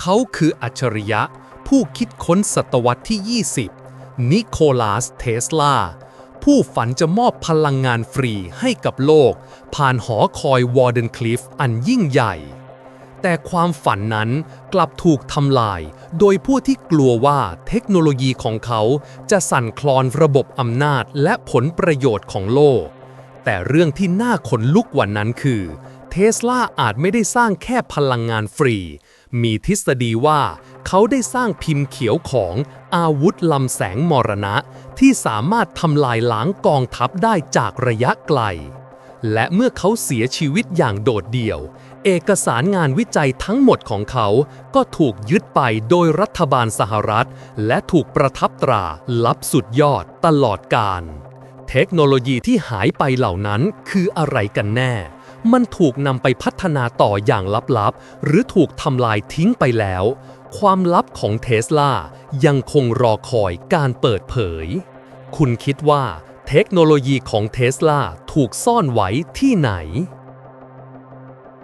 เขาคืออัจฉริยะ ผู้คิดค้นศตวรรษที่ 20 นิโคลัส เทสลา ผู้ฝันจะมอบพลังงานฟรีให้กับโลก ผ่านหอคอยวอร์เดนคลิฟอันยิ่งใหญ่ แต่ความฝันนั้นกลับถูกทำลาย โดยผู้ที่กลัวว่าเทคโนโลยีของเขาจะสั่นคลอนระบบอำนาจและผลประโยชน์ของโลก แต่เรื่องที่น่าขนลุกกว่านั้นคือ เทสลาอาจไม่ได้สร้างแค่พลังงานฟรี มีทฤษฎีว่าเขาได้สร้างพิมพ์เขียวของอาวุธลำแสงมรณะ ที่สามารถทำลายล้างกองทัพได้จากระยะไกล และเมื่อเขาเสียชีวิตอย่างโดดเดี่ยว เอกสารงานวิจัยทั้งหมดของเขาก็ถูกยึดไปโดยรัฐบาลสหรัฐ และถูกประทับตราลับสุดยอดตลอดกาลเทคโนโลยีที่หายไปเหล่านั้นคืออะไรกันแน่ มันถูกนำไปพัฒนาต่ออย่างลับๆ หรือถูกทำลายทิ้งไปแล้ว ความลับของเทสลายังคงรอคอยการเปิดเผย คุณคิดว่าเทคโนโลยีของเทสลาถูกซ่อนไว้ที่ไหน